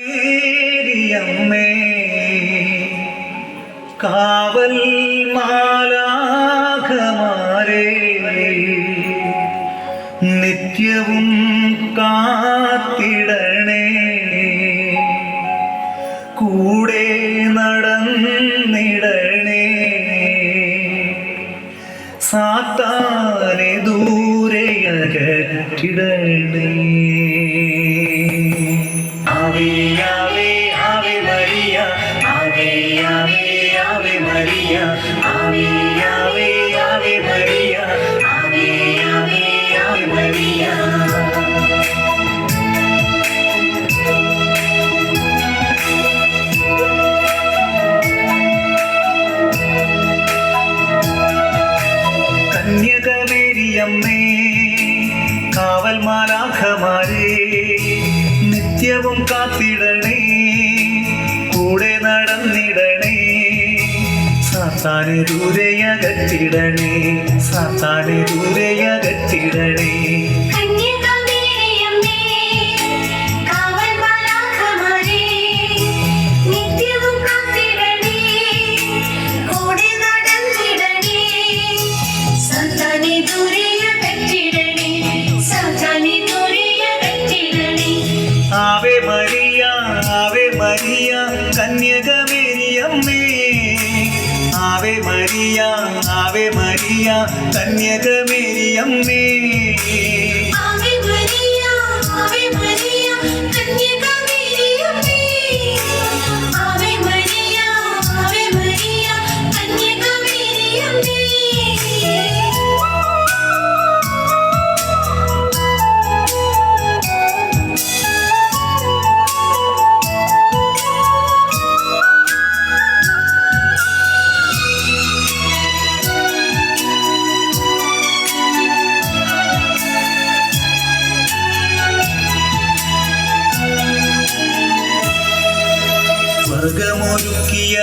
അമ്മേ കാവൽ മാലാഖമാരെ നിത്യവും കാത്തിടണേ. മാലാഖമാരെ നിത്യവും കാത്തിടണേ കൂടെ നടന്നിടണേ സാത്താനെ ദൂരയകറ്റിടണേ സാത്താനെ ദൂരയകറ്റിടണേ ധന്യതമേ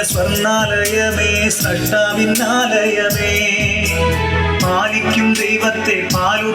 സ്വർണാലയമേ സട്ടാവിന്നാലയമേ പാലിക്കും ദൈവത്തെ പാലു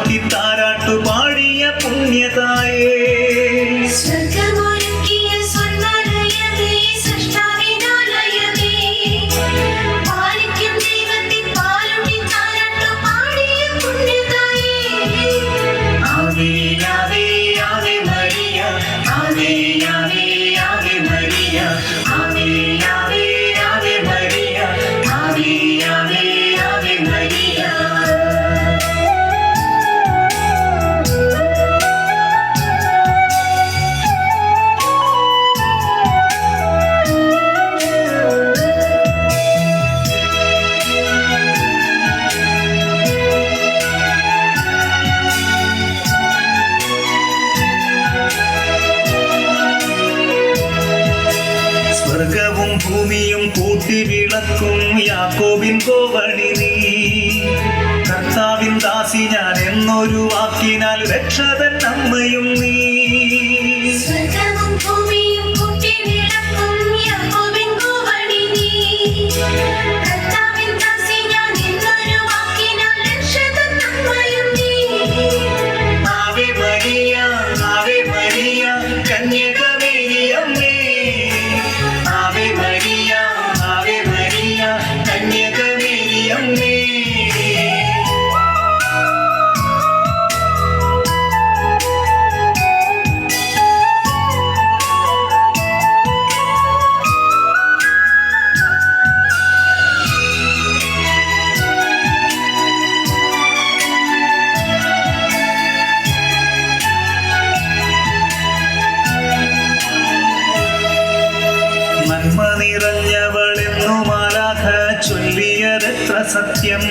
വാനവും ഭൂമിയും കൂട്ടി വിളക്കും. യാക്കോബിൻ കോവണി നീ. കർത്താവിൻ ദാസി ഞാൻ എന്നൊരു വാക്കിനാൽ രക്ഷതൻ അമ്മയും നീ. സത്യം.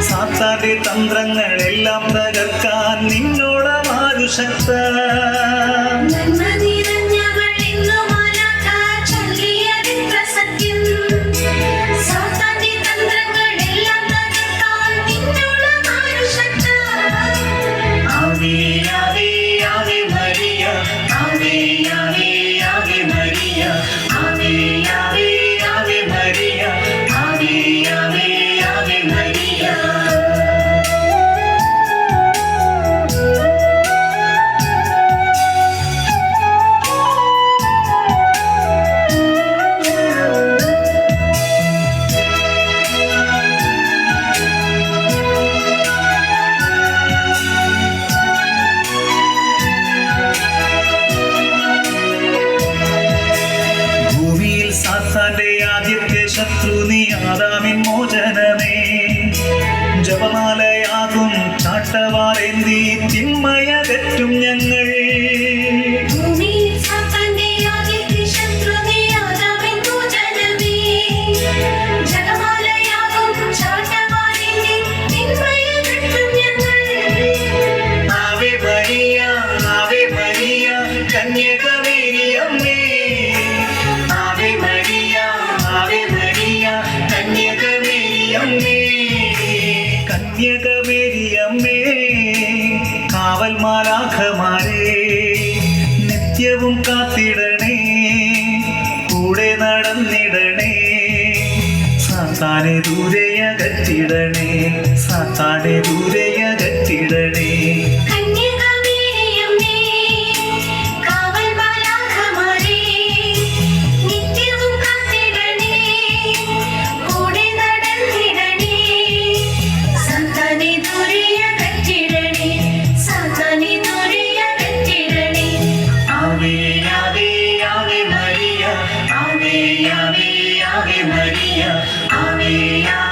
സാത്താന്റെ തന്ത്രങ്ങളെല്ലാം തകർക്കാൻ നിന്നോടമാരു ശക്ത പട്ടവാറേന്തി ചിന്മയതെറ്റും ഞങ്ങൾ. കന്യകമേരി അമ്മേ. കാവൽ മാലാഖമാരെ നിത്യവും കാത്തിടണേ കൂടെ നടന്നിടണേ സാത്താനെ ദൂരെ അകറ്റിടണേ സാത്താനെ ദൂരെ Yeah.